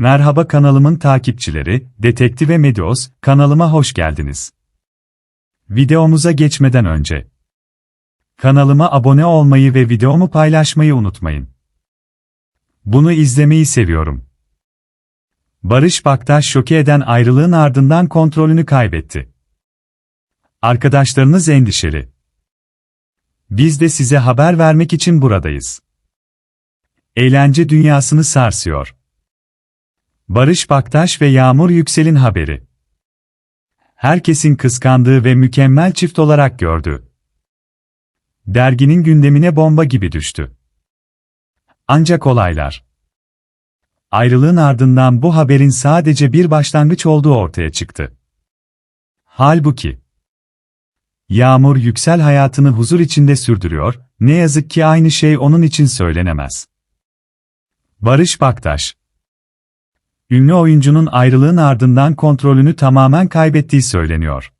Merhaba kanalımın takipçileri, Detektive Medios, kanalıma hoş geldiniz. Videomuza geçmeden önce kanalıma abone olmayı ve videomu paylaşmayı unutmayın. Bunu izlemeyi seviyorum. Barış Baktaş şoke eden ayrılığın ardından kontrolünü kaybetti. Arkadaşlarınız endişeli. Biz de size haber vermek için buradayız. Eğlence dünyasını sarsıyor. Barış Baktaş ve Yağmur Yüksel'in haberi. Herkesin kıskandığı ve mükemmel çift olarak gördü. Derginin gündemine bomba gibi düştü. Ancak olaylar. Ayrılığın ardından bu haberin sadece bir başlangıç olduğu ortaya çıktı. Halbuki Yağmur Yüksel hayatını huzur içinde sürdürüyor, ne yazık ki aynı şey onun için söylenemez. Barış Baktaş Ünlü oyuncunun ayrılığın ardından kontrolünü tamamen kaybettiği söyleniyor.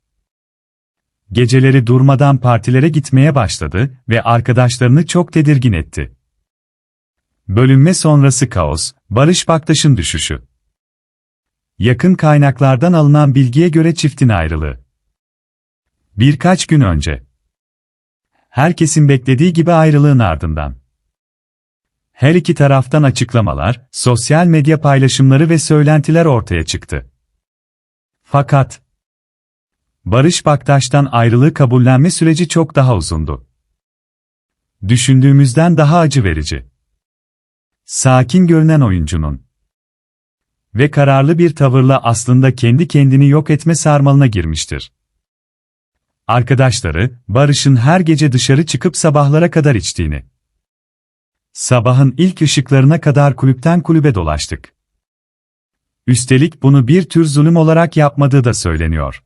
Geceleri durmadan partilere gitmeye başladı ve arkadaşlarını çok tedirgin etti. Bölünme sonrası kaos, Barış Baktaş'ın düşüşü. Yakın kaynaklardan alınan bilgiye göre çiftin ayrılığı. Birkaç gün önce. Herkesin beklediği gibi ayrılığın ardından. Her iki taraftan açıklamalar, sosyal medya paylaşımları ve söylentiler ortaya çıktı. Fakat Barış Baktaş'tan ayrılığı kabullenme süreci çok daha uzundu. Düşündüğümüzden daha acı verici. Sakin görünen oyuncunun ve kararlı bir tavırla aslında kendi kendini yok etme sarmalına girmiştir. Arkadaşları, Barış'ın her gece dışarı çıkıp sabahlara kadar içtiğini, sabahın ilk ışıklarına kadar kulüpten kulübe dolaştık. Üstelik bunu bir tür zulüm olarak yapmadığı da söyleniyor.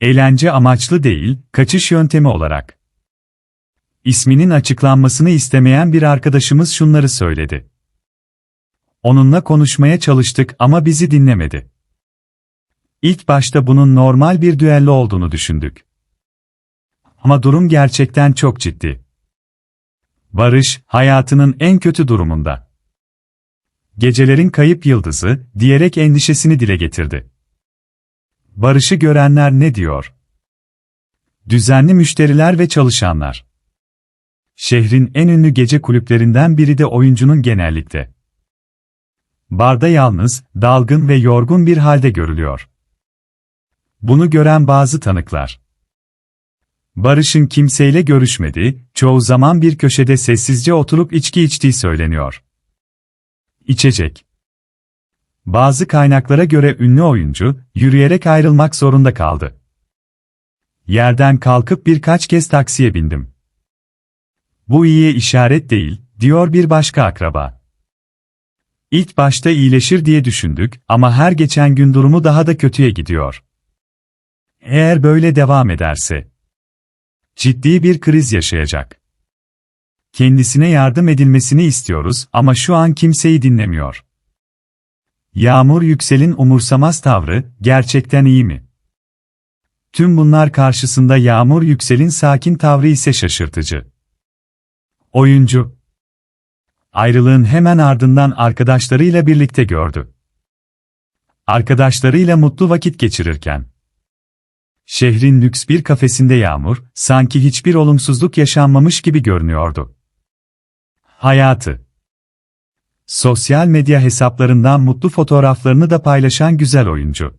Eğlence amaçlı değil, kaçış yöntemi olarak. İsminin açıklanmasını istemeyen bir arkadaşımız şunları söyledi. Onunla konuşmaya çalıştık ama bizi dinlemedi. İlk başta bunun normal bir düello olduğunu düşündük. Ama durum gerçekten çok ciddi. Barış, hayatının en kötü durumunda. Gecelerin kayıp yıldızı, diyerek endişesini dile getirdi. Barış'ı görenler ne diyor? Düzenli müşteriler ve çalışanlar. Şehrin en ünlü gece kulüplerinden biri de oyuncunun genellikle. Barda yalnız, dalgın ve yorgun bir halde görülüyor. Bunu gören bazı tanıklar. Barış'ın kimseyle görüşmedi, çoğu zaman bir köşede sessizce oturup içki içtiği söyleniyor. İçecek. Bazı kaynaklara göre ünlü oyuncu, yürüyerek ayrılmak zorunda kaldı. Yerden kalkıp birkaç kez taksiye bindim. Bu iyiye işaret değil, diyor bir başka akraba. İlk başta iyileşir diye düşündük ama her geçen gün durumu daha da kötüye gidiyor. Eğer böyle devam ederse ciddi bir kriz yaşayacak. Kendisine yardım edilmesini istiyoruz ama şu an kimseyi dinlemiyor. Yağmur Yüksel'in umursamaz tavrı gerçekten iyi mi? Tüm bunlar karşısında Yağmur Yüksel'in sakin tavrı ise şaşırtıcı. Oyuncu ayrılığın hemen ardından arkadaşlarıyla birlikte gördü. Arkadaşlarıyla mutlu vakit geçirirken Şehrin lüks bir kafesinde Yağmur, sanki hiçbir olumsuzluk yaşanmamış gibi görünüyordu. Hayatı Sosyal medya hesaplarından mutlu fotoğraflarını da paylaşan güzel oyuncu.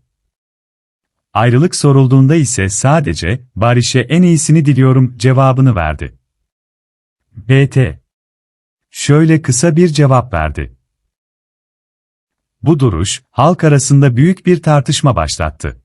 Ayrılık sorulduğunda ise sadece, Barış'e en iyisini diliyorum cevabını verdi. BT Şöyle kısa bir cevap verdi. Bu duruş, halk arasında büyük bir tartışma başlattı.